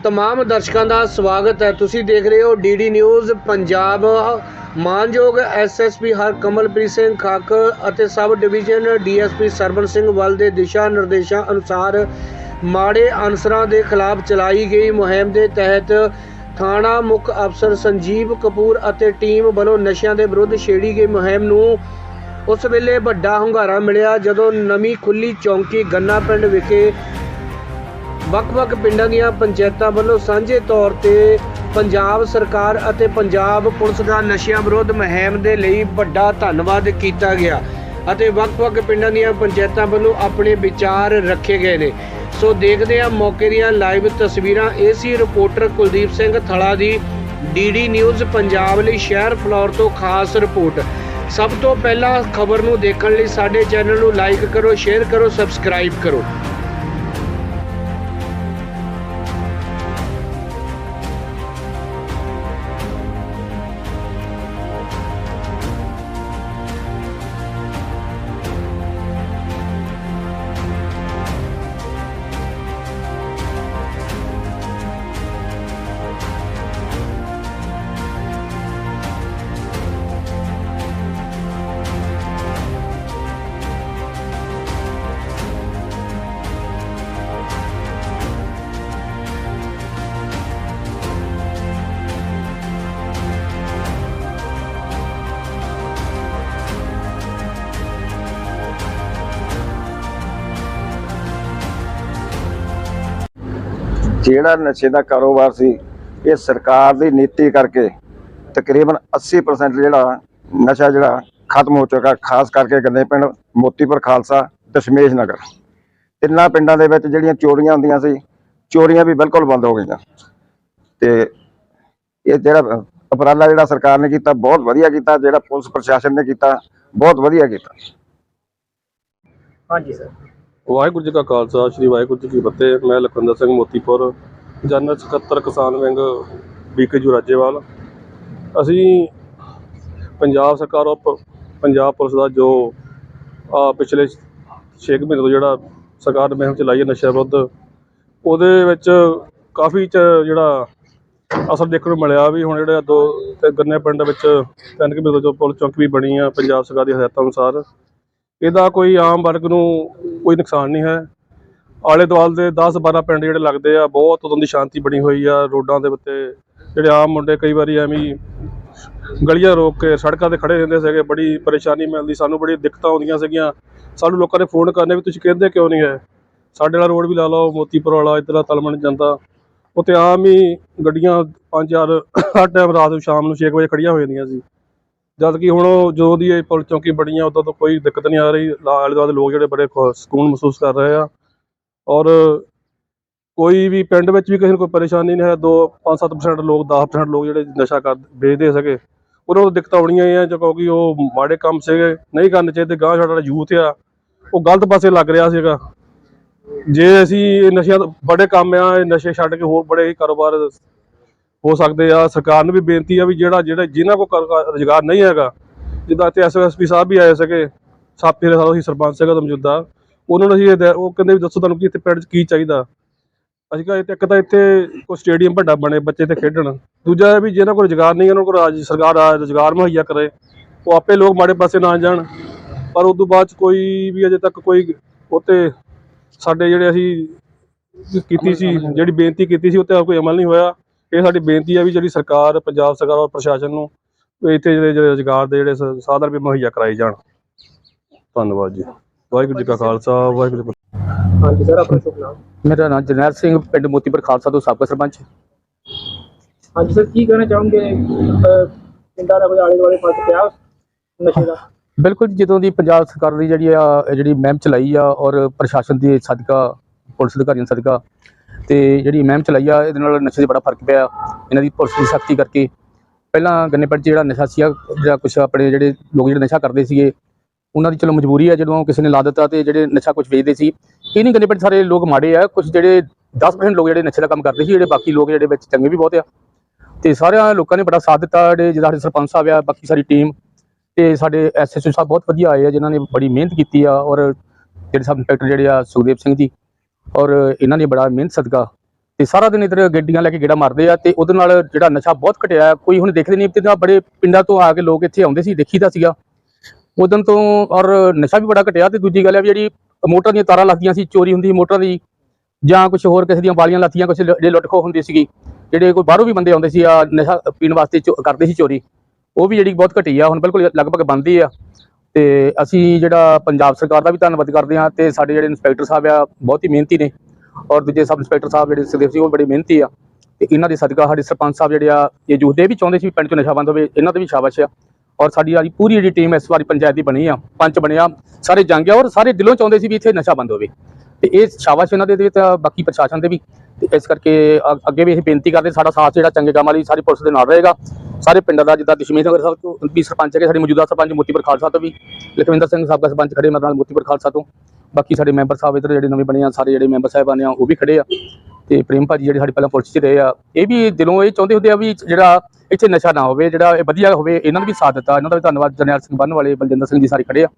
ਤਮਾਮ ਦਰਸ਼ਕਾਂ ਦਾ ਸਵਾਗਤ ਹੈ ਤੁਸੀਂ ਦੇਖ ਰਹੇ ਹੋ ਡੀਡੀ ਨਿਊਜ਼ ਪੰਜਾਬ ਮਾਨਯੋਗ ਐਸਐਸਪੀ ਹਰਕਮਲਪ੍ਰੀਤ ਸਿੰਘ ਖਾਕ ਅਤੇ sub division DSP Sarwan Singh ਵੱਲ ਦੇ ਦਿਸ਼ਾ ਨਿਰਦੇਸ਼ਾਂ ਅਨੁਸਾਰ ਮਾੜੇ ਅਨਸਰਾਂ ਦੇ ਖਿਲਾਫ ਚਲਾਈ ਗਈ ਮੁਹਿੰਮ ਦੇ ਤਹਿਤ ਥਾਣਾ ਮੁੱਖ ਅਫਸਰ ਸੰਜੀਵ ਕਪੂਰ ਅਤੇ ਟੀਮ ਵੱਲੋਂ ਨਸ਼ਿਆਂ ਦੇ ਵਿਰੁੱਧ ਛੇੜੀ ਗਈ ਮੁਹਿੰਮ ਨੂੰ ਉਸ ਵੇਲੇ ਵੱਡਾ ਹੁੰਗਾਰਾ ਮਿਲਿਆ ਜਦੋਂ ਨਵੀਂ ਖੁੱਲੀ ਚੌਂਕੀ ਗੰਨਾ ਪਿੰਡ ਵਿਖੇ ਵੱਖ-ਵੱਖ ਪਿੰਡਾਂ ਦੀਆਂ ਪੰਚਾਇਤਾਂ ਵੱਲੋਂ ਸਾਂਝੇ ਤੌਰ ਤੇ ਪੰਜਾਬ ਸਰਕਾਰ ਅਤੇ ਪੰਜਾਬ ਪੁਲਿਸ ਦਾ ਨਸ਼ਿਆਂ ਵਿਰੋਧ ਮੁਹਿੰਮ ਦੇ ਲਈ ਵੱਡਾ ਧੰਨਵਾਦ ਕੀਤਾ ਗਿਆ ਅਤੇ ਵੱਖ-ਵੱਖ ਪਿੰਡਾਂ ਦੀਆਂ ਪੰਚਾਇਤਾਂ ਵੱਲੋਂ ਆਪਣੇ ਵਿਚਾਰ ਰੱਖੇ ਗਏ ਨੇ। ਸੋ ਦੇਖਦੇ ਹਾਂ ਮੌਕੇ ਦੀਆਂ ਲਾਈਵ ਤਸਵੀਰਾਂ। ਏਸੀ ਰਿਪੋਰਟਰ ਕੁਲਦੀਪ ਸਿੰਘ ਥਲਾ ਦੀ ਡੀਡੀ ਨਿਊਜ਼ ਪੰਜਾਬ ਲਈ ਸ਼ਹਿਰ ਫਲੋਰ ਤੋਂ ਖਾਸ ਰਿਪੋਰਟ। ਸਭ ਤੋਂ ਪਹਿਲਾਂ ਖਬਰ ਨੂੰ ਦੇਖਣ ਲਈ ਸਾਡੇ ਚੈਨਲ ਨੂੰ ਲਾਈਕ ਕਰੋ, ਸ਼ੇਅਰ ਕਰੋ, ਸਬਸਕ੍ਰਾਈਬ ਕਰੋ। ਜਿਹੜਾ ਨਸ਼ੇ ਦਾ ਕਾਰੋਬਾਰ ਸੀ, ਇਹ ਸਰਕਾਰ ਦੀ ਨੀਤੀ ਕਰਕੇ ਤਕਰੀਬਨ 80% ਜਿਹੜਾ ਨਸ਼ਾ ਜਿਹੜਾ ਖਤਮ ਹੋ ਚੁੱਕਾ, ਖਾਸ ਕਰਕੇ ਗੰਦੇ ਪਿੰਡ ਮੋਤੀਪੁਰ ਖਾਲਸਾ, ਦਸ਼ਮੇਸ਼ ਨਗਰ। ਤਿੰਨਾਂ ਪਿੰਡਾਂ ਦੇ ਵਿੱਚ ਜਿਹੜੀਆਂ ਚੋਰੀਆਂ ਹੁੰਦੀਆਂ ਸੀ, ਚੋਰੀਆਂ ਵੀ ਬਿਲਕੁਲ ਬੰਦ ਹੋ ਗਈਆਂ। ਤੇ ਇਹ ਜਿਹੜਾ ਉਪਰਾਲਾ ਜਿਹੜਾ ਸਰਕਾਰ ਨੇ ਕੀਤਾ, ਬਹੁਤ ਵਧੀਆ ਕੀਤਾ, ਜਿਹੜਾ ਪੁਲਿਸ ਪ੍ਰਸ਼ਾਸਨ ਨੇ ਕੀਤਾ, ਬਹੁਤ ਵਧੀਆ ਕੀਤਾ। ਹਾਂਜੀ, ਸਰ। ਵਾਹਿਗੁਰੂ ਜੀ ਕਾ ਖਾਲਸਾ, ਸ੍ਰੀ ਵਾਹਿਗੁਰੂ ਜੀ ਕੀ ਫਤਿਹ। ਮੈਂ ਲਖਵਿੰਦਰ ਸਿੰਘ ਮੋਤੀਪੁਰ, ਜਨਰਲ ਸਕੱਤਰ ਕਿਸਾਨ ਵਿੰਗ ਬੀਕੇ ਜੁਰਾਜੇਵਾਲ ਅਸੀਂ ਪੰਜਾਬ ਸਰਕਾਰ ਔਰ ਪੰਜਾਬ ਪੁਲਿਸ ਦਾ ਜੋ ਆ ਪਿਛਲੇ 6 ਮਹੀਨੇ ਤੋਂ ਜਿਹੜਾ ਸਰਕਾਰ ਨੇ ਮੁਹਿੰਮ ਚਲਾਈ ਹੈ ਨਸ਼ਾ ਵਿਰੁੱਧ, ਉਹਦੇ ਵਿੱਚ ਕਾਫੀ ਜਿਹੜਾ ਅਸਰ ਦੇਖਣ ਨੂੰ ਮਿਲਿਆ ਵੀ ਹੁਣ ਜਿਹੜਾ ਦੋ ਤੇ ਗੰਨੇ ਪਿੰਡ ਵਿੱਚ ਤਿੰਨ ਕੁ ਮਹੀਨੇ ਤੋਂ ਜੋ ਪੁਲਿਸ ਚੌਂਕ ਵੀ ਬਣੀ ਆ, ਪੰਜਾਬ ਸਰਕਾਰ ਦੀ ਹਦਾਇਤਾਂ ਅਨੁਸਾਰ ਇਹਦਾ ਕੋਈ ਆਮ ਵਰਗ ਨੂੰ ਕੋਈ ਨੁਕਸਾਨ ਨਹੀਂ ਹੈ। ਆਲੇ ਦੁਆਲੇ ਦੇ 10 12 ਪਿੰਡ ਜਿਹੜੇ ਲੱਗਦੇ ਆ, ਬਹੁਤ ਉਦੋਂ ਦੀ ਸ਼ਾਂਤੀ ਬਣੀ ਹੋਈ ਆ, ਰੋਡਾਂ ਦੇ ਉੱਤੇ। ਜਿਹੜੇ ਆਮ ਮੁੰਡੇ ਕਈ ਵਾਰੀ ਐਵੇਂ ਗਲੀਆਂ ਰੋਕ ਕੇ ਸੜਕਾਂ ਤੇ ਖੜੇ ਰਹਿੰਦੇ ਸੀਗੇ, ਬੜੀ ਪਰੇਸ਼ਾਨੀ ਮਿਲਦੀ, ਸਾਨੂੰ ਬੜੀ ਦਿੱਕਤਾਂ ਆਉਂਦੀਆਂ ਸੀਗੀਆਂ। ਸਾਨੂੰ ਲੋਕਾਂ ਨੇ ਫੋਨ ਕਰਨੇ ਵੀ ਤੁਸੀਂ ਕਹਿੰਦੇ ਕਿਉਂ ਨਹੀਂ ਹੈ? ਸਾਡੇ ਵਾਲਾ ਰੋਡ ਵੀ ਲਾ ਲਓ, ਮੋਤੀਪੁਰ ਵਾਲਾ, ਇੱਧਰ ਤਲਮਣ ਜਾਂਦਾ। ਉੱਥੇ ਆਮ ਹੀ ਗੱਡੀਆਂ ਪੰਜ ਚਾਰ ਹਰ ਟਾਈਮ ਰਾਤ ਨੂੰ ਸ਼ਾਮ ਨੂੰ 6 ਵਜੇ ਖੜੀਆਂ ਹੋ ਜਾਂਦੀਆਂ ਸੀ। ਜਦ ਕਿ ਹੁਣ ਉਹ ਜਦੋਂ ਦੀ ਇਹ ਪੁਲ ਚੌਂਕੀ ਬਣੀਆਂ ਉਦੋਂ ਤੋਂ ਕੋਈ ਦਿੱਕਤ ਨਹੀਂ ਆ ਰਹੀ। ਆਲੇ ਦੁਆਲੇ ਲੋਕ ਜਿਹੜੇ ਬੜੇ ਖੁ- ਸਕੂਨ ਮਹਿਸੂਸ ਕਰ ਰਹੇ ਆ। ਔਰ ਕੋਈ ਵੀ ਪਿੰਡ ਵਿੱਚ ਵੀ ਕਿਸੇ ਨੂੰ ਕੋਈ ਪਰੇਸ਼ਾਨੀ ਨਹੀਂ ਹੈ। ਦੋ 5-7% ਲੋਕ 10% ਲੋਕ ਜਿਹੜੇ ਨਸ਼ਾ ਕਰ ਵੇਚਦੇ ਸਕੇ ਉਹਨਾਂ ਨੂੰ ਦਿੱਕਤਾਂ ਆਉਣੀਆਂ ਹੀ ਆ ਜੋ ਕਿਉਂਕਿ ਉਹ ਮਾੜੇ ਕੰਮ ਸੀਗੇ। ਨਹੀਂ ਕਰਨੇ ਚਾਹੀਦੇ ਗਾਂ ਸਾਡਾ ਯੂਥ ਆ, ਉਹ ਗਲਤ ਪਾਸੇ ਲੱਗ ਰਿਹਾ ਸੀਗਾ। ਜੇ ਅਸੀਂ ਇਹ ਨਸ਼ਿਆਂ ਤੋਂ ਬੜੇ ਕੰਮ ਆ, ਇਹ ਨਸ਼ੇ ਛੱਡ ਕੇ ਹੋਰ ਬੜੇ ਹੀ ਕਾਰੋਬਾਰ ਹੋ ਸਕਦੇ ਆ, ਸਰਕਾਰ ਨੂੰ ਵੀ ਬੇਨਤੀ ਆ ਵੀ ਜਿਹੜਾ ਜਿਹੜਾ, ਜਿਨ੍ਹਾਂ ਕੋਲ ਰੁਜ਼ਗਾਰ ਨਹੀਂ ਹੈਗਾ, ਜਿੱਦਾਂ ਇੱਥੇ ਐਸਐਸਪੀ ਸਾਹਿਬ ਵੀ ਆਏ ਸੀਗੇ ਸਾਪੇ ਸਾਲੋ ਹੀ ਸਰਪੰਚ ਸੀਗਾ ਤਾਂ ਮੌਜੂਦਾ, ਉਹਨਾਂ ਨੂੰ ਅਸੀਂ ਉਹ ਕਹਿੰਦੇ ਵੀ ਦੱਸੋ ਤੁਹਾਨੂੰ ਕੀ ਇੱਥੇ ਪਿੰਡ 'ਚ ਕੀ ਚਾਹੀਦਾ। ਅਸੀਂ ਕਿਹਾ ਇੱਥੇ ਇੱਕ ਤਾਂ ਇੱਥੇ ਕੋਈ ਸਟੇਡੀਅਮ ਵੱਡਾ ਬਣੇ, ਬੱਚੇ ਤੇ ਖੇਡਣ। ਦੂਜਾ ਵੀ ਜਿਹਨਾਂ ਕੋਲ ਰੁਜ਼ਗਾਰ ਨਹੀਂ, ਉਹਨਾਂ ਕੋਲ ਰਾਜ ਸਰਕਾਰ ਰੁਜ਼ਗਾਰ ਮੁਹੱਈਆ ਕਰੇ, ਉਹ ਆਪੇ ਲੋਕ ਮਾੜੇ ਪਾਸੇ ਨਾ ਜਾਣ। ਪਰ ਉਸ ਤੋਂ ਬਾਅਦ 'ਚ ਕੋਈ ਵੀ ਅਜੇ ਤੱਕ ਕੋਈ ਉੱਤੇ ਸਾਡੇ ਜਿਹੜੇ ਅਸੀਂ ਕੀਤੀ ਸੀ, ਜਿਹੜੀ ਬੇਨਤੀ ਕੀਤੀ ਸੀ, ਉੱਤੇ ਕੋਈ ਅਮਲ ਨਹੀਂ ਹੋਇਆ। ਇਹ ਸਾਡੀ ਬੇਨਤੀ ਹੈ ਵੀ ਜਿਹੜੀ ਸਰਕਾਰ ਪੰਜਾਬ ਸਰਕਾਰ ਔਰ ਪ੍ਰਸ਼ਾਸਨ ਨੂੰ ਇੱਥੇ ਜਿਹੜੇ ਜਿਹੜੇ ਰੁਜ਼ਗਾਰ ਦੇ ਜਿਹੜੇ ਸਾਧਨ ਵੀ ਮੁਹੱਈਆ ਕਰਾਏ ਜਾਣ। ਧੰਨਵਾਦ ਜੀ। ਵਾਹਿਗੁਰੂ ਜੀ ਕਾ ਖਾਲਸਾ ਵਾਹਿਗੁਰੂ ਜੀ ਕੀ ਫਤਿਹ। ਹਾਂਜੀ ਸਰ ਆਪਣਾ ਸ਼ੁਭ ਨਾਮ? ਮੇਰਾ ਨਾਮ ਜਰਨੈਲ ਸਿੰਘ ਪਿੰਡ ਮੋਤੀਪੁਰ ਖਾਲਸਾ ਤੋਂ ਸਾਬਕਾ ਸਰਪੰਚ। ਹਾਂਜੀ ਸਰ ਕੀ ਕਹਿਣਾ ਚਾਹੋਗੇ? ਪਿੰਡਾਂ ਦਾ ਕੋਈ ਆਲੇ ਦੁਆਲੇ ਫ਼ਰਕ ਪਿਆ ਨਸ਼ੇ ਦਾ? ਬਿਲਕੁਲ ਜੀ, ਜਦੋਂ ਦੀ ਪੰਜਾਬ ਸਰਕਾਰ ਦੀ ਜਿਹੜੀ ਆ ਇਹ ਜਿਹੜੀ ਮੁਹਿੰਮ ਚਲਾਈ ਆ ਔਰ ਪ੍ਰਸ਼ਾਸਨ ਦੀ ਸਦਕਾ ਪੁਲਿਸ ਅਧਿਕਾਰੀਆਂ ਸਦਕਾ ਤੇ ਜਿਹੜੀ ਮੁਹਿੰਮ ਚਲਾਈ ਆ, ਇਹਦੇ ਨਾਲ ਨਸ਼ੇ 'ਚ ਬੜਾ ਫ਼ਰਕ ਪਿਆ। ਇਹਨਾਂ ਦੀ ਪੁਲਿਸ ਦੀ ਸਖਤੀ ਕਰਕੇ। ਪਹਿਲਾਂ ਗੰਨੇ ਪਿੰਡ 'ਚ ਜਿਹੜਾ ਨਸ਼ਾ ਸੀ ਜਾਂ ਕੁਝ ਆਪਣੇ ਜਿਹੜੇ ਲੋਕ ਜਿਹੜੇ ਨਸ਼ਾ ਕਰਦੇ ਸੀਗੇ, ਉਹਨਾਂ ਦੀ ਚਲੋ ਮਜਬੂਰੀ ਆ, ਜਦੋਂ ਕਿਸੇ ਨੇ ਲਾ ਦਿੱਤਾ ਤੇ ਜਿਹੜੇ ਨਸ਼ਾ ਕੁਝ ਵੇਚਦੇ ਸੀ। ਇਹ ਨਹੀਂ ਗੰਨੇ ਪਿੰਡ ਸਾਰੇ ਲੋਕ ਮਾੜੇ ਆ ਕੁਝ ਜਿਹੜੇ 10% ਲੋਕ ਜਿਹੜੇ ਨਸ਼ੇ ਦਾ ਕੰਮ ਕਰਦੇ ਸੀ, ਜਿਹੜੇ ਬਾਕੀ ਲੋਕ ਜਿਹੜੇ ਵਿੱਚ ਚੰਗੇ ਵੀ ਬਹੁਤ ਆ। ਤੇ ਸਾਰਿਆਂ ਲੋਕਾਂ ਨੇ ਬੜਾ ਸਾਥ ਦਿੱਤਾ, ਜਿਹੜੇ ਜਿਹਦਾ ਸਾਡੇ ਸਰਪੰਚ ਸਾਹਿਬ ਆ, ਬਾਕੀ ਸਾਰੀ ਟੀਮ ਤੇ ਸਾਡੇ ਐਸਐਸਓ ਸਾਹਿਬ ਬਹੁਤ ਵਧੀਆ ਆਏ ਆ, ਜਿਨ੍ਹਾਂ ਨੇ ਬੜੀ ਮਿਹਨਤ ਕੀਤੀ ਆ, ਔਰ ਜਿਹੜੇ ਸਬ ਇੰਸਪੈਕਟਰ ਜਿਹੜੇ ਆ, ਸੁਖਦੇਵ ਸਿੰਘ ਜੀ ਔਰ ਇਹਨਾਂ ਨੇ ਬੜਾ ਮਿਹਨਤ ਸਦਕਾ ਤੇ ਸਾਰਾ ਦਿਨ ਇਧਰ ਗੱਡੀਆਂ ਲੈ ਕੇ ਗੇੜਾ ਮਾਰਦੇ ਆ ਤੇ ਉਹਦੇ ਨਾਲ ਜਿਹੜਾ ਨਸ਼ਾ ਬਹੁਤ ਘਟਿਆ ਕੋਈ ਹੁਣ ਦੇਖਦੇ ਨਹੀਂ ਤੇ ਬੜੇ ਪਿੰਡਾਂ ਤੋਂ ਆ ਕੇ ਲੋਕ ਇੱਥੇ ਆਉਂਦੇ ਸੀ, ਦੇਖੀਦਾ ਸੀਗਾ। ਉਦੋਂ ਤੋਂ ਔਰ ਨਸ਼ਾ ਵੀ ਬੜਾ ਘਟਿਆ ਤੇ ਦੂਜੀ ਗੱਲ ਹੈ ਵੀ ਜਿਹੜੀ ਮੋਟਰਾਂ ਦੀਆਂ ਤਾਰਾਂ ਲੱਗਦੀਆਂ ਸੀ, ਚੋਰੀ ਹੁੰਦੀ ਸੀ ਮੋਟਰਾਂ ਦੀ, ਜਾਂ ਕੁਝ ਹੋਰ ਕਿਸੇ ਦੀਆਂ ਵਾਲੀਆਂ ਲੱਗਦੀਆਂ ਕੁਝ ਜਿਹੜੇ ਲੁੱਟਖੋ ਹੁੰਦੀ ਸੀਗੀ, ਜਿਹੜੇ ਕੋਈ ਬਾਹਰੋਂ ਵੀ ਬੰਦੇ ਆਉਂਦੇ ਸੀ, ਆ ਨਸ਼ਾ ਪੀਣ ਵਾਸਤੇ ਚੋ- ਕਰਦੇ ਸੀ ਚੋਰੀ, ਉਹ ਵੀ ਜਿਹੜੀ ਬਹੁਤ ਘਟੀ ਆ, ਹੁਣ ਬਿਲਕੁਲ ਲਗਭਗ ਬੰਦ ਆ। ਤੇ ਅਸੀਂ ਜਿਹੜਾ ਪੰਜਾਬ ਸਰਕਾਰ ਦਾ ਵੀ ਧੰਨਵਾਦ ਕਰਦੇ ਹਾਂ ਤੇ ਸਾਡੇ ਜਿਹੜੇ ਇੰਸਪੈਕਟਰ ਸਾਹਿਬ ਆ, ਬਹੁਤ ਹੀ ਮਿਹਨਤੀ ਨੇ ਔਰ ਦੂਜੇ ਸਬ ਇੰਸਪੈਕਟਰ ਸਾਹਿਬ ਜਿਹੜੇ ਸੁਖਦੇਵ ਸੀ ਉਹ ਬੜੇ ਮਿਹਨਤੀ ਆ ਤੇ ਇਹਨਾਂ ਦੇ ਸਦਕਾ ਸਾਡੇ ਸਰਪੰਚ ਸਾਹਿਬ ਜਿਹੜੇ ਆ, ਇਹ ਜੂਦੇ ਵੀ ਚਾਹੁੰਦੇ ਸੀ ਵੀ ਪਿੰਡ 'ਚ ਨਸ਼ਾ ਬੰਦ ਹੋਵੇ, ਇਹਨਾਂ ਤੇ ਵੀ ਸ਼ਾਬਾਸ਼ ਆ ਔਰ ਸਾਡੀ ਅੱਜ ਪੂਰੀ ਜਿਹੜੀ ਟੀਮ ਇਸ ਵਾਰੀ ਪੰਚਾਇਤ ਦੀ ਬਣੀ ਆ, ਪੰਚ ਬਣਿਆ ਸਾਰੇ ਜੰਗ ਆ ਔਰ ਸਾਰੇ ਦਿਲੋਂ ਚਾਹੁੰਦੇ ਸੀ ਵੀ ਇੱਥੇ ਨਸ਼ਾ ਬੰਦ ਹੋਵੇ ਤੇ ਇਹ ਸ਼ਾਬਾਸ਼ ਇਹਨਾਂ ਦੇ ਤੇ ਤਾਂ ਬਾਕੀ ਪ੍ਰਸ਼ਾਸਨ ਦੇ ਵੀ ਤੇ ਇਸ ਕਰਕੇ ਅ- ਅੱਗੇ ਵੀ ਇਹ ਬੇਨਤੀ ਕਰਦੇ ਸਾਡਾ ਸਾਥ ਜਿਹੜਾ ਚੰਗੇ ਕੰਮ ਵਾਲੀ ਸਾਰੀ ਪੁਲਿਸ ਦੇ ਨਾਲ ਰਹੇਗਾ ਸਾਰੇ ਪਿੰਡਾਂ ਦਾ, ਜਿੱਦਾਂ ਦਸ਼ਮੇਸ਼ ਨਗਰ ਸਾਹਿਬ ਤੋਂ ਵੀ ਸਰਪੰਚ ਹੈਗੇ, ਸਾਡੇ ਮੌਜੂਦਾ ਸਰਪੰਚ ਮੋਤੀਪੁਰ ਖਾਲਸਾ ਤੋਂ ਵੀ, ਲਖਵਿੰਦਰ ਸਿੰਘ ਸਾਹਿਬ ਦਾ ਸਰਪੰਚ ਖੜੇ ਮੇਰੇ ਨਾਲ ਮੋਤੀਪੁਰ ਖਾਲਸਾ ਤੋਂ। ਬਾਕੀ ਸਾਡੇ ਮੈਂਬਰ ਸਾਹਿਬ ਇੱਧਰ ਜਿਹੜੇ ਨਵੇਂ ਬਣੇ ਆ, ਸਾਰੇ ਜਿਹੜੇ ਮੈਂਬਰ ਸਾਹਿਬਾਨ ਆ, ਉਹ ਵੀ ਖੜੇ ਆ। ਤੇ ਪ੍ਰੇਮ ਭਾਜੀ ਜਿਹੜੇ ਸਾਡੇ ਪਹਿਲਾਂ ਪੁਲਿਸ 'ਚ ਰਹੇ ਆ, ਇਹ ਵੀ ਦਿਲੋਂ ਇਹ ਚਾਹੁੰਦੇ ਹੁੰਦੇ ਆ ਵੀ ਜਿਹੜਾ ਇੱਥੇ ਨਸ਼ਾ ਨਾ ਹੋਵੇ, ਜਿਹੜਾ ਇਹ ਵਧੀਆ ਹੋਵੇ, ਇਹਨਾਂ ਨੂੰ ਵੀ ਸਾਥ ਦਿੱਤਾ। ਇਹਨਾਂ ਦਾ ਵੀ ਧੰਨਵਾਦ ਜਰਨੈਲ ਸਿੰਘ ਬੰਨ ਵਾਲੇ, ਬਲਜਿੰਦਰ ਸਿੰਘ ਜੀ ਸਾਰੇ ਖੜੇ ਆ।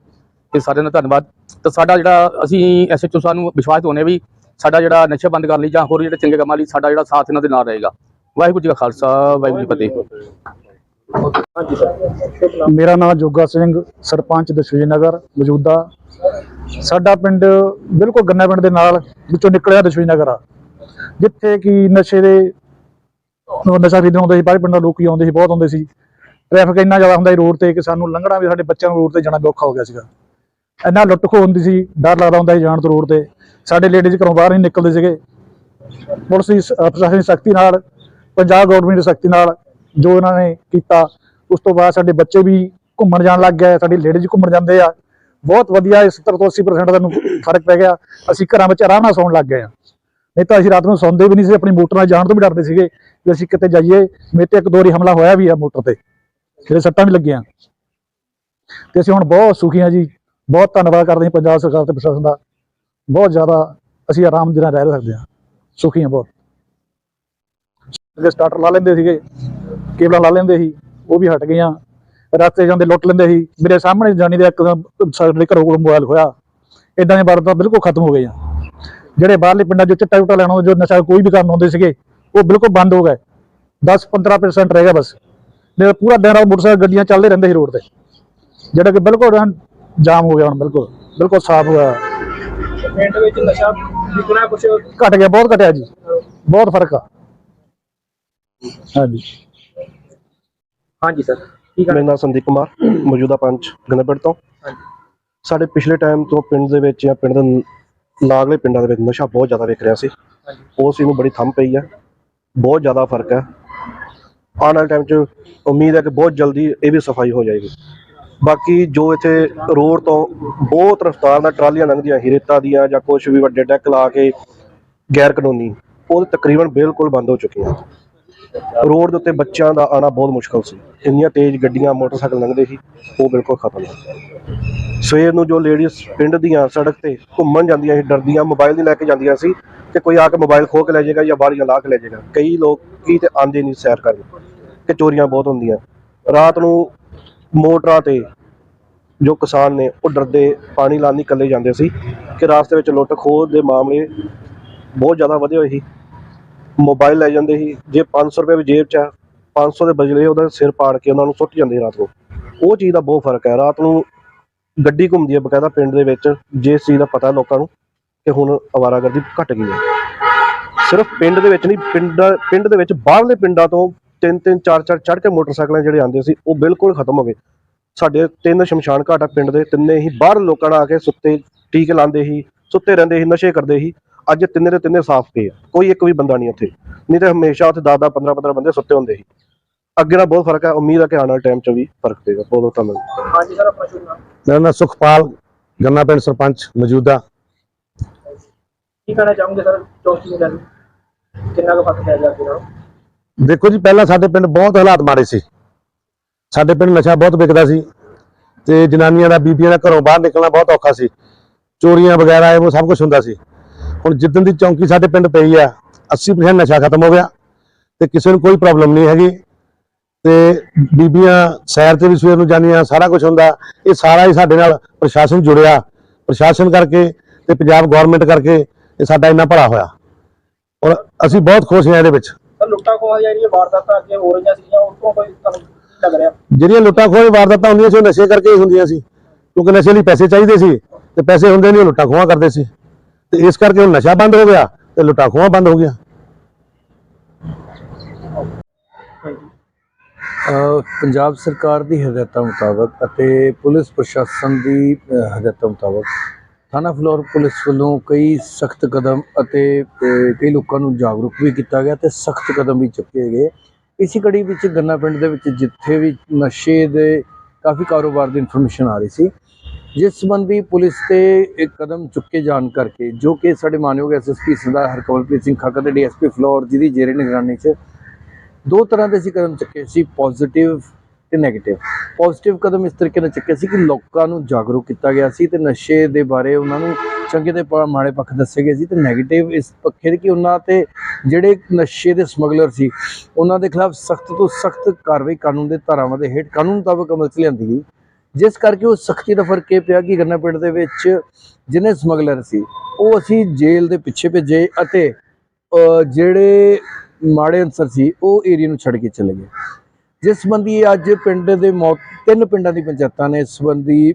ਤੇ ਸਾਰਿਆਂ ਦਾ ਧੰਨਵਾਦ। ਤੇ ਸਾਡਾ ਜਿਹੜਾ ਅਸੀਂ ਐਸਐਚਓ ਸਾਨੂੰ ਵਿਸ਼ਵਾਸ ਦਿਵਾਉਂਦੇ ਵੀ ਸਾਡਾ ਜਿਹੜਾ ਨਸ਼ਾ ਬੰਦ ਕਰਨ ਲਈ ਜਾਂ ਹੋਰ ਜਿਹੜੇ ਚੰਗੇ ਕੰਮਾਂ ਲਈ ਸਾਡਾ ਜਿਹੜਾ ਸਾਥ ਇਹਨਾਂ ਦੇ ਨਾਲ ਰਹੇਗਾ। ਵਾਹਿਗੁਰੂ ਜੀ ਕਾ ਖਾਲਸਾ, ਵਾਹਿਗੁਰੂ ਜੀ ਫਤਿਹ। ਮੇਰਾ ਨਾਮ ਜੋਗਾ ਸਿੰਘ, ਸਰਪੰਚ ਦਸ਼ਵੀ ਨਗਰ ਮੌਜੂਦਾ। ਸਾਡਾ ਪਿੰਡ ਬਿਲਕੁਲ ਗੰਨਾ ਪਿੰਡ ਦੇ ਨਾਲ, ਵਿੱਚੋਂ ਨਿਕਲਿਆ ਦਸ਼ਵੀ ਨਗਰ ਆ। ਜਿੱਥੇ ਕਿ ਨਸ਼ੇ ਦੇ ਨਸ਼ਾ ਖਰੀਦਣ ਆਉਂਦੇ ਸੀ, ਬਾਹਰ ਪਿੰਡਾਂ ਲੋਕ ਹੀ ਆਉਂਦੇ ਸੀ, ਬਹੁਤ ਆਉਂਦੇ ਸੀ। ਟ੍ਰੈਫਿਕ ਇੰਨਾ ਜ਼ਿਆਦਾ ਹੁੰਦਾ ਸੀ ਰੋਡ ਤੇ ਕਿ ਸਾਨੂੰ ਲੰਘਣਾ ਵੀ, ਸਾਡੇ ਬੱਚਿਆਂ ਨੂੰ ਰੋਡ ਤੇ ਜਾਣਾ ਵੀ ਔਖਾ ਹੋ ਗਿਆ ਸੀਗਾ। ਇੰਨਾ ਲੁੱਟ ਖੋ ਹੁੰਦੀ ਸੀ, ਡਰ ਲੱਗਦਾ ਹੁੰਦਾ ਸੀ ਜਾਣ ਤੋਂ ਰੋਡ ਤੇ। ਸਾਡੇ ਲੇਡੀਜ਼ ਘਰੋਂ ਬਾਹਰ ਨਹੀਂ ਨਿਕਲਦੇ ਸੀਗੇ। ਪੁਲਿਸ ਦੀ ਪ੍ਰਸ਼ਾਸਨ ਦੀ ਸਖਤੀ ਨਾਲ ਪੰਜਾਬ ਗਵਰਨਮੈਂਟ ਦੀ ਸਖਤੀ ਨਾਲ ਜੋ ਇਹਨਾਂ ਨੇ ਕੀਤਾ, ਉਸ ਤੋਂ ਬਾਅਦ ਸਾਡੇ ਬੱਚੇ ਵੀ ਘੁੰਮਣ ਜਾਣ ਲੱਗ ਗਏ, ਸਾਡੀ ਲੇਡੀਜ਼ ਘੁੰਮਣ ਜਾਂਦੇ ਆ। ਬਹੁਤ ਵਧੀਆ 70 ਤੋਂ 80% ਦਾ ਫ਼ਰਕ ਪੈ ਗਿਆ। ਅਸੀਂ ਘਰਾਂ ਵਿੱਚ ਆਰਾਮ ਨਾਲ ਸੌਣ ਲੱਗ ਗਏ ਆ। ਨਹੀਂ ਤਾਂ ਅਸੀਂ ਰਾਤ ਨੂੰ ਸੌਂਦੇ ਵੀ ਨਹੀਂ ਸੀ, ਆਪਣੀ ਮੋਟਰ ਨਾਲ ਜਾਣ ਤੋਂ ਵੀ ਡਰਦੇ ਸੀਗੇ ਵੀ ਅਸੀਂ ਕਿਤੇ ਜਾਈਏ। ਮੇਰੇ ਤੇ ਇੱਕ ਦੋ ਵਾਰੀ ਹਮਲਾ ਹੋਇਆ ਵੀ ਆ ਮੋਟਰ ਤੇ। ਜਿਹੜੇ ਸੱਟਾਂ ਵੀ ਲੱਗੀਆਂ। ਤੇ ਅਸੀਂ ਹੁਣ ਬਹੁਤ ਸੁਖੀ ਹਾਂ ਜੀ। ਬਹੁਤ ਧੰਨਵਾਦ ਕਰਦੇ ਹਾਂ ਪੰਜਾਬ ਸਰਕਾਰ ਤੇ ਪ੍ਰਸ਼ਾਸਨ ਦਾ। ਬਹੁਤ ਜ਼ਿਆਦਾ ਅਸੀਂ ਆਰਾਮ ਦੇ ਨਾਲ ਰਹਿ ਸਕਦੇ ਹਾਂ। ਸੁਖੀ ਹਾਂ ਬਹੁਤ। ਜੇ ਸਟਾਰਟਰ ਲਾ ਲੈਂਦੇ ਸੀਗੇ ਕੇਬਲਾਂ ਲਾ ਲੈਂਦੇ ਸੀ ਉਹ ਵੀ ਹਟ ਗਈਆਂ। ਰਸਤੇ ਜਾਂਦੇ ਲੁੱਟ ਲੈਂਦੇ ਸੀ। ਮੇਰੇ ਸਾਹਮਣੇ ਜਾਣੀ ਦੇ ਇੱਕਦਮ ਸਾਡੇ ਘਰੋਂ ਕੋਲ ਮੋਬਾਈਲ ਹੋਇਆ। ਇਦਾਂ ਦੇ ਵਾਰਦਾਤਾਂ ਬਿਲਕੁਲ ਖਤਮ ਹੋ ਗਈਆਂ। ਜਿਹੜੇ ਬਾਹਰਲੇ ਪਿੰਡਾਂ 'ਚੋਂ ਚਿੱਟਾ ਚੁੱਟਾ ਲੈਣਾ ਜੋ ਨਸ਼ਾ ਕੋਈ ਵੀ ਕਰਨ ਆਉਂਦੇ ਸੀਗੇ ਉਹ ਬਿਲਕੁਲ ਬੰਦ ਹੋ ਗਏ। 10-15% ਰਹਿ ਗਿਆ ਬਸ। ਨਹੀਂ ਪੂਰਾ ਦਿਨ ਰਾਤ ਮੋਟਰਸਾਈਕਲ ਗੱਡੀਆਂ ਚੱਲਦੇ ਰਹਿੰਦੇ ਸੀ ਰੋਡ ਤੇ। ਜਿਹੜਾ ਕਿ ਬਿਲਕੁਲ ਜਾਮ ਹੋ ਗਿਆ ਹੁਣ ਬਿਲਕੁਲ। ਬਿਲਕੁਲ ਸਾਫ਼ ਹੋਇਆ ਪਿੰਡ ਵਿੱਚ ਨਸ਼ਾ ਵਿਕਣਾ ਕੁਛ? ਘਟ ਗਿਆ ਬਹੁਤ ਘਟਿਆ ਜੀ। ਬਹੁਤ ਫ਼ਰਕ ਆ। ਹਾਂਜੀ। ਹਾਂਜੀ ਸਰ ਕੀ ਮੇਰਾ ਨਾਮ ਸੰਦੀਪ ਕੁਮਾਰ ਮੌਜੂਦਾ ਪੰਚ ਗਨਪੜ ਤੋਂ। ਸਾਡੇ ਪਿਛਲੇ ਟਾਈਮ ਤੋਂ ਪਿੰਡ ਦੇ ਵਿੱਚ ਜਾਂ ਪਿੰਡ ਦੇ ਨ- ਲਾਗਲੇ ਪਿੰਡਾਂ ਦੇ ਵਿੱਚ ਨਸ਼ਾ ਬਹੁਤ ਜ਼ਿਆਦਾ ਵਿਕ ਰਿਹਾ ਸੀ। ਉਸ ਚੀਜ਼ ਨੂੰ ਬੜੀ ਥੰਮ ਪਈ ਹੈ ਬਹੁਤ ਜ਼ਿਆਦਾ ਫ਼ਰਕ ਹੈ ਆਉਣ ਵਾਲੇ ਟਾਈਮ 'ਚ ਉਮੀਦ ਹੈ ਕਿ ਬਹੁਤ ਜਲਦੀ ਇਹ ਵੀ ਸਫ਼ਾਈ ਹੋ ਜਾਏਗੀ। ਬਾਕੀ ਜੋ ਇੱਥੇ ਰੋਡ ਤੋਂ ਬਹੁਤ ਰਫ਼ਤਾਰ ਨਾਲ ਟਰਾਲੀਆਂ ਲੰਘਦੀਆਂ ਸੀ ਰੇਤਾ ਦੀਆਂ ਜਾਂ ਕੁਝ ਵੀ ਵੱਡੇ ਡੈਕ ਲਾ ਕੇ ਗੈਰ ਕਾਨੂੰਨੀ ਉਹ ਤਕਰੀਬਨ ਬਿਲਕੁਲ ਬੰਦ ਹੋ ਚੁੱਕੀਆਂ। ਰੋਡ ਦੇ ਉੱਤੇ ਬੱਚਿਆਂ ਦਾ ਆਣਾ ਬਹੁਤ ਮੁਸ਼ਕਲ ਸੀ। ਇੰਨੀਆਂ ਤੇਜ਼ ਗੱਡੀਆਂ, ਮੋਟਰਸਾਈਕਲ ਲੰਘਦੇ ਸੀ, ਉਹ ਬਿਲਕੁਲ ਖਤਮ ਹੈ ਸਵੇਰ ਨੂੰ ਜੋ ਲੇਡੀਜ਼ ਪਿੰਡ ਦੀਆਂ ਸੜਕ ਤੇ ਘੁੰਮਣ ਜਾਂਦੀਆਂ ਸੀ, ਡਰਦੀਆਂ ਮੋਬਾਈਲ ਨਹੀਂ ਲੈ ਕੇ ਜਾਂਦੀਆਂ ਸੀ ਕਿ ਕੋਈ ਆ ਕੇ ਮੋਬਾਈਲ ਖੋਹ ਕੇ ਲੈ ਜਾਏਗਾ ਜਾਂ ਬਾਹਰੀਆਂ ਲਾ ਕੇ ਲੈ ਜਾਏਗਾ, ਕਈ ਲੋਕ ਕੀ ਤੇ ਆਂਦੇ ਨਹੀਂ ਸੈਰ ਕਰਨ ਕਿ ਚੋਰੀਆਂ ਬਹੁਤ ਹੁੰਦੀਆਂ। ਰਾਤ ਨੂੰ ਮੋਟਰਾਂ ਤੇ ਜੋ ਕਿਸਾਨ ਨੇ, ਉਹ ਡਰਦੇ ਪਾਣੀ ਲਾਉਣ ਨਹੀਂ ਇਕੱਲੇ ਜਾਂਦੇ ਸੀ, ਕਿ ਰਾਸਤੇ ਵਿੱਚ ਲੁੱਟ ਖੋਹ ਦੇ ਮਾਮਲੇ ਬਹੁਤ ਜ਼ਿਆਦਾ ਵਧੇ ਹੋਏ ਸੀ। ਮੋਬਾਈਲ ਲੈ ਜਾਂਦੇ ਸੀ, ਜੇ 500 ਰੁਪਏ ਵੀ ਜੇਬ 'ਚ ਆ 500 ਦੇ ਬਜਲੇ ਉਹਦਾ ਸਿਰ ਪਾੜ ਕੇ ਉਹਨਾਂ ਨੂੰ ਸੁੱਟ ਜਾਂਦੇ ਰਾਤ ਨੂੰ। ਉਹ ਚੀਜ਼ ਦਾ ਬਹੁਤ ਫ਼ਰਕ ਹੈ, ਰਾਤ ਨੂੰ ਗੱਡੀ ਘੁੰਮਦੀ ਹੈ ਬਕਾਇਦਾ ਪਿੰਡ ਦੇ ਵਿੱਚ ਜਿਸ ਚੀਜ਼ ਦਾ ਪਤਾ ਲੋਕਾਂ ਨੂੰ ਕਿ ਹੁਣ ਅਵਾਰਾਗਰਦੀ ਘਟ ਗਈ ਹੈ। ਸਿਰਫ ਪਿੰਡ ਦੇ ਵਿੱਚ ਨਹੀਂ, ਪਿੰਡ ਪਿੰਡ ਦੇ ਵਿੱਚ ਬਾਹਰਲੇ ਪਿੰਡਾਂ ਤੋਂ ਤਿੰਨ ਤਿੰਨ, ਚਾਰ ਚਾਰ ਚੜ੍ਹ ਕੇ ਮੋਟਰਸਾਈਕਲਾਂ ਜਿਹੜੇ ਆਉਂਦੇ ਸੀ, ਉਹ ਬਿਲਕੁਲ ਖਤਮ ਹੋ ਗਏ। ਸਾਡੇ ਤਿੰਨ ਸ਼ਮਸ਼ਾਨ ਘਾਟ ਆ ਪਿੰਡ ਦੇ, ਤਿੰਨੇ ਹੀ ਬਾਹਰ ਲੋਕਾਂ ਨਾਲ ਆ ਕੇ ਸੁੱਤੇ, ਟੀਕੇ ਲਾਉਂਦੇ ਸੀ, ਸੁੱਤੇ ਰਹਿੰਦੇ ਸੀ, ਨਸ਼ੇ ਕਰਦੇ ਸੀ। ਅੱਜ ਤਿੰਨੇ ਦੇ ਤਿੰਨੇ ਸਾਫ਼ ਪਏ ਆ। ਕੋਈ ਇੱਕ ਵੀ ਬੰਦਾ ਨਹੀਂ ਉੱਥੇ। ਨਹੀਂ ਤਾਂ ਹਮੇਸ਼ਾ ਉੱਥੇ 10 10 15 15 ਬੰਦੇ ਸੁੱਤੇ ਹੁੰਦੇ ਸੀ। ਅੱਗੇ ਨਾਲ ਬਹੁਤ ਫ਼ਰਕ ਹੈ ਉਮੀਦ ਹੈ ਕਿ ਆਉਣ ਵਾਲੇ ਟਾਈਮ 'ਚ ਵੀ ਫ਼ਰਕ ਪਏਗਾ। ਬਹੁਤ ਬਹੁਤ ਧੰਨਵਾਦ। ਹਾਂਜੀ ਸਰ ਆਪਣਾ ਸ਼ੁਭ ਨਾਮ ਮੇਰਾ ਨਾਮ ਸੁਖਪਾਲ ਗੰਨਾ ਪਿੰਡ ਸਰਪੰਚ ਮੌਜੂਦਾ। ਕੀ ਕਹਿਣਾ ਚਾਹੋਗੇ ਸਰ ਚੌਥੀ ਕੇ? ਕਿੰਨਾ ਕੁ ਫ਼ਰਕ ਪੈ ਗਿਆ ਅੱਗੇ ਨਾਲੋਂ? ਦੇਖੋ ਜੀ ਪਹਿਲਾਂ ਸਾਡੇ ਪਿੰਡ ਬਹੁਤ ਹਾਲਾਤ ਮਾੜੇ ਸੀ। ਸਾਡੇ ਪਿੰਡ ਨਸ਼ਾ ਬਹੁਤ ਵਿਕਦਾ ਸੀ ਤੇ ਜਨਾਨੀਆਂ ਦਾ ਬੀਬੀਆਂ ਦਾ ਘਰੋਂ ਬਾਹਰ ਨਿਕਲਣਾ ਬਹੁਤ ਔਖਾ ਸੀ। ਚੋਰੀਆਂ ਵਗੈਰਾ ਇਹ ਉਹ ਸਭ ਕੁਝ ਹੁੰਦਾ ਸੀ। ਹੁਣ ਜਿੱਦਣ ਦੀ ਚੌਂਕੀ ਸਾਡੇ ਪਿੰਡ ਪਈ ਆ 80% ਨਸ਼ਾ ਖਤਮ ਹੋ ਗਿਆ ਤੇ ਕਿਸੇ ਨੂੰ ਕੋਈ ਪ੍ਰੋਬਲਮ ਨਹੀਂ ਹੈਗੀ ਤੇ ਬੀਬੀਆਂ ਸੈਰ ਤੇ ਵੀ ਸਵੇਰ ਨੂੰ ਜਾਂਦੀਆਂ ਸਾਰਾ ਕੁਝ ਹੁੰਦਾ ਇਹ ਸਾਰਾ ਹੀ ਸਾਡੇ ਨਾਲ ਪ੍ਰਸ਼ਾਸਨ ਜੁੜਿਆ ਪ੍ਰਸ਼ਾਸਨ ਕਰਕੇ ਤੇ ਪੰਜਾਬ ਗਵਰਨਮੈਂਟ ਕਰਕੇ ਇਹ ਸਾਡਾ ਇੰਨਾ ਭਲਾ ਹੋਇਆ। ਔਰ ਅਸੀਂ ਬਹੁਤ ਖੁਸ਼ ਹਾਂ ਇਹਦੇ ਵਿੱਚ। ਸਰ ਲੁੱਟਾਂ ਖੋਹਾਂ ਜਿਹੜੀਆਂ ਵਾਰਦਾਤਾਂ ਅੱਗੇ ਹੋ ਰਹੀਆਂ ਸੀਗੀਆਂ ਉਸ ਤੋਂ ਕੋਈ ਤੁਹਾਨੂੰ ਕੀ ਲੱਗ ਰਿਹਾ? ਜਿਹੜੀਆਂ ਲੁੱਟਾਂ ਖੋਹਾਂ ਵਾਰਦਾਤਾਂ ਹੁੰਦੀਆਂ ਸੀ ਉਹ ਨਸ਼ੇ ਕਰਕੇ ਹੀ ਹੁੰਦੀਆਂ ਸੀ ਕਿਉਂਕਿ ਨਸ਼ੇ ਲਈ ਪੈਸੇ ਚਾਹੀਦੇ ਸੀ ਤੇ ਪੈਸੇ ਹੁੰਦੇ ਨਹੀਂ ਉਹ ਲੁੱਟਾਂ ਖੋਹਾਂ ਕਰਦੇ ਸੀ। ਤੇ ਇਸ ਕਰਕੇ ਹੁਣ ਨਸ਼ਾ ਬੰਦ ਹੋ ਗਿਆ ਤੇ ਲੁਟਾਖੂਆਂ ਬੰਦ ਹੋ ਗਿਆ ਪੰਜਾਬ ਸਰਕਾਰ ਦੀ ਹਦਾਇਤਾਂ ਮੁਤਾਬਕ ਅਤੇ ਪੁਲਿਸ ਪ੍ਰਸ਼ਾਸਨ ਦੀ ਹਦਾਇਤਾਂ ਮੁਤਾਬਕ ਥਾਣਾ ਫਲੋਰ ਪੁਲਿਸ ਵੱਲੋਂ ਕਈ ਸਖਤ ਕਦਮ ਅਤੇ ਕਈ ਲੋਕਾਂ ਨੂੰ ਜਾਗਰੂਕ ਵੀ ਕੀਤਾ ਗਿਆ ਤੇ ਸਖਤ ਕਦਮ ਵੀ ਚੁੱਕੇ ਗਏ। ਇਸੇ ਕੜੀ ਵਿੱਚ ਗੰਨਾ ਪਿੰਡ ਦੇ ਵਿੱਚ ਜਿੱਥੇ ਵੀ ਨਸ਼ੇ ਦੇ ਕਾਫੀ ਕਾਰੋਬਾਰ ਦੀ ਇਨਫੋਰਮੇਸ਼ਨ ਆ ਰਹੀ ਸੀ ਜਿਸ ਸੰਬੰਧੀ ਪੁਲਿਸ ਤੇ ਇੱਕ ਕਦਮ ਚੁੱਕੇ ਜਾਣ ਕਰਕੇ, ਜੋ ਕਿ ਸਾਡੇ ਮਾਨਯੋਗ ਐਸਐਸਪੀ ਸਰਦਾਰ ਹਰਕਮਲਪ੍ਰੀਤ ਸਿੰਘ ਖਾਕਰ ਤੇ ਡੀਐਸਪੀ ਫਲੋਰ ਦੀ ਜੇਰੇ ਨਿਗਰਾਨੀ 'ਚ, ਦੋ ਤਰ੍ਹਾਂ ਦੇ ਅਸੀਂ ਕਦਮ ਚੁੱਕੇ ਸੀ ਪੋਜ਼ਿਟਿਵ ਤੇ ਨੈਗੇਟਿਵ ਪੋਜ਼ਿਟਿਵ ਕਦਮ ਇਸ ਤਰੀਕੇ ਨਾਲ ਚੁੱਕੇ ਸੀ ਕਿ ਲੋਕਾਂ ਨੂੰ ਜਾਗਰੂਕ ਕੀਤਾ ਗਿਆ ਸੀ ਤੇ ਨਸ਼ੇ ਦੇ ਬਾਰੇ ਉਹਨਾਂ ਨੂੰ ਚੰਗੇ ਤੇ ਪ- ਮਾੜੇ ਪੱਖ ਦੱਸੇ ਗਏ ਸੀ ਤੇ ਨੈਗੇਟਿਵ ਇਸ ਪੱਖੇ ਦੇ ਕਿ ਉਹਨਾਂ ਤੇ ਜਿਹੜੇ ਨਸ਼ੇ ਦੇ ਸਮਗਲਰ ਸੀ, ਉਹਨਾਂ ਦੇ ਖਿਲਾਫ ਸਖਤ ਤੋਂ ਸਖਤ ਕਾਰਵਾਈ ਕਾਨੂੰਨ ਦੇ ਧਾਰਾਵਾਂ ਦੇ ਹੇਠ ਕਾਨੂੰਨ ਮੁਤਾਬਕ ਅਮਲ 'ਚ ਲਿਆਂਦੀ ਗਈ। ਜਿਸ ਕਰਕੇ ਉਹ ਸਖਤੀ ਦਾ ਫ਼ਰਕ ਇਹ ਪਿਆ ਕਿ ਗੰਨਾ ਪਿੰਡ ਦੇ ਵਿੱਚ ਜਿਹਨੇ ਸਮਗਲਰ ਸੀ, ਉਹ ਅਸੀਂ ਜੇਲ੍ਹ ਦੇ ਪਿੱਛੇ ਭੇਜੇ ਅਤੇ ਜਿਹੜੇ ਮਾੜੇ ਅਨਸਰ ਸੀ, ਉਹ ਏਰੀਆ ਨੂੰ ਛੱਡ ਕੇ ਚਲੇ ਗਏ। ਜਿਸ ਸੰਬੰਧੀ ਅੱਜ ਪਿੰਡ ਦੇ ਮੌਤ ਤਿੰਨ ਪਿੰਡਾਂ ਦੀ ਪੰਚਾਇਤਾਂ ਨੇ ਇਸ ਸੰਬੰਧੀ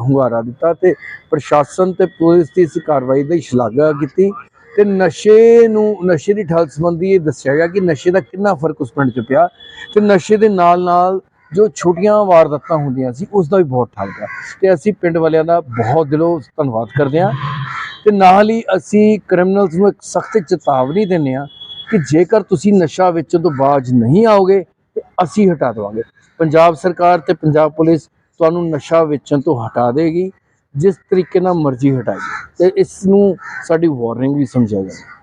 ਹੁੰਗਾਰਾ ਦਿੱਤਾ ਤੇ ਪ੍ਰਸ਼ਾਸਨ ਤੇ ਪੁਲਿਸ ਦੀ ਇਸ ਕਾਰਵਾਈ ਦੀ ਸ਼ਲਾਘਾ ਕੀਤੀ ਤੇ ਨਸ਼ੇ ਨੂੰ, ਨਸ਼ੇ ਦੀ ਠੱਲ ਸੰਬੰਧੀ ਇਹ ਦੱਸਿਆ ਗਿਆ ਕਿ ਨਸ਼ੇ ਦਾ ਕਿੰਨਾ ਫ਼ਰਕ ਉਸ ਪਿੰਡ 'ਚ ਪਿਆ ਤੇ ਨਸ਼ੇ ਦੇ ਨਾਲ ਨਾਲ ਜੋ ਛੋਟੀਆਂ ਵਾਰਦਾਤਾਂ ਹੁੰਦੀਆਂ ਸੀ ਉਸ ਦਾ ਵੀ ਬਹੁਤ ਠੱਗ ਪਿਆ ਤੇ ਅਸੀਂ ਪਿੰਡ ਵਾਲਿਆਂ ਦਾ ਬਹੁਤ ਦਿਲੋਂ ਧੰਨਵਾਦ ਕਰਦੇ ਹਾਂ। ਤੇ ਨਾਲ ਹੀ ਅਸੀਂ ਕ੍ਰਿਮੀਨਲਸ ਨੂੰ ਇੱਕ ਸਖਤ ਚੇਤਾਵਨੀ ਦਿੰਦੇ ਹਾਂ ਕਿ ਜੇਕਰ ਤੁਸੀਂ ਨਸ਼ਾ ਵੇਚਣ ਤੋਂ ਬਾਜ ਨਹੀਂ ਆਓਗੇ, ਤੇ ਅਸੀਂ ਹਟਾ ਦੇਵਾਂਗੇ। ਪੰਜਾਬ ਸਰਕਾਰ ਤੇ ਪੰਜਾਬ ਪੁਲਿਸ ਤੁਹਾਨੂੰ ਨਸ਼ਾ ਵੇਚਣ ਤੋਂ ਹਟਾ ਦੇਗੀ, ਜਿਸ ਤਰੀਕੇ ਨਾਲ ਮਰਜ਼ੀ ਹਟਾਏਗੀ ਤੇ ਇਸ ਨੂੰ ਸਾਡੀ ਵਾਰਨਿੰਗ ਵੀ ਸਮਝਿਆ ਜਾਵੇ।